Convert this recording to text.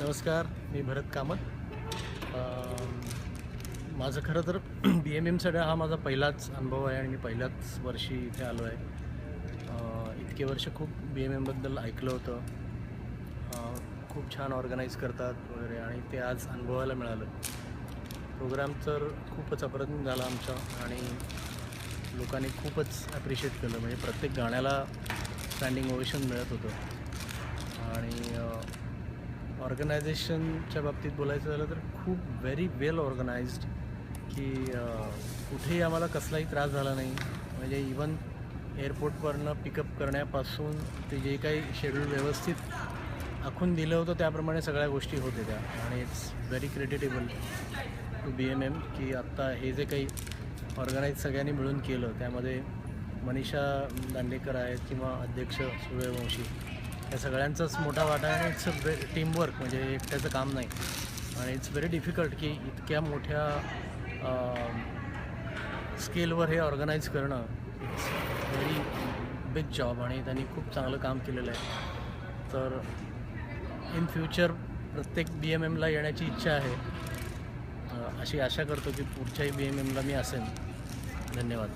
नमस्कार मी भरत कामत. माझं खरं तर बी एम एमसाठी हा माझा पहिलाच अनुभव आहे आणि मी पहिल्याच वर्षी इथे आलो आहे. इतके वर्ष खूप बी एम एमबद्दल ऐकलं होतं. खूप छान ऑर्गनाईज करतात वगैरे आणि ते आज अनुभवायला मिळालं. प्रोग्राम तर खूपच अप्रतिम झाला आमचा आणि लोकांनी खूपच ॲप्रिशिएट केलं. म्हणजे प्रत्येक गाण्याला स्टँडिंग ओवेशन मिळत होतं. आणि ऑर्गनायझेशनच्या बाबतीत बोलायचं झालं तर खूप व्हेरी वेल ऑर्गनाइज्ड की कुठेही आम्हाला कसलाही त्रास झाला नाही. म्हणजे इवन एअरपोर्टवरनं पिकअप करण्यापासून ते जे काही शेड्यूल व्यवस्थित आखून दिलं होतं त्याप्रमाणे सगळ्या गोष्टी होते त्या आणि it's very creditable to be M M की आत्ता हे जे काही ऑर्गनाईज सगळ्यांनी मिळून केलं त्यामध्ये मनीषा दांडेकर आहेत किंवा अध्यक्ष सूर्यवंशी या सगळ्यांचाच मोठा वाटा आहे. आणि इट्स अ टीमवर्क म्हणजे एकट्याचं काम नाही. आणि इट्स व्हेरी डिफिकल्ट की इतक्या मोठ्या स्केलवर हे ऑर्गनाईज करणं इट्स व्हेरी बिग जॉब आणि त्यांनी खूप चांगलं काम केलेलं आहे. तर इन फ्युचर प्रत्येक बी एम एमला येण्याची इच्छा आहे. अशी आशा करतो की पुढच्याही बी एम एमला मी असेन. धन्यवाद.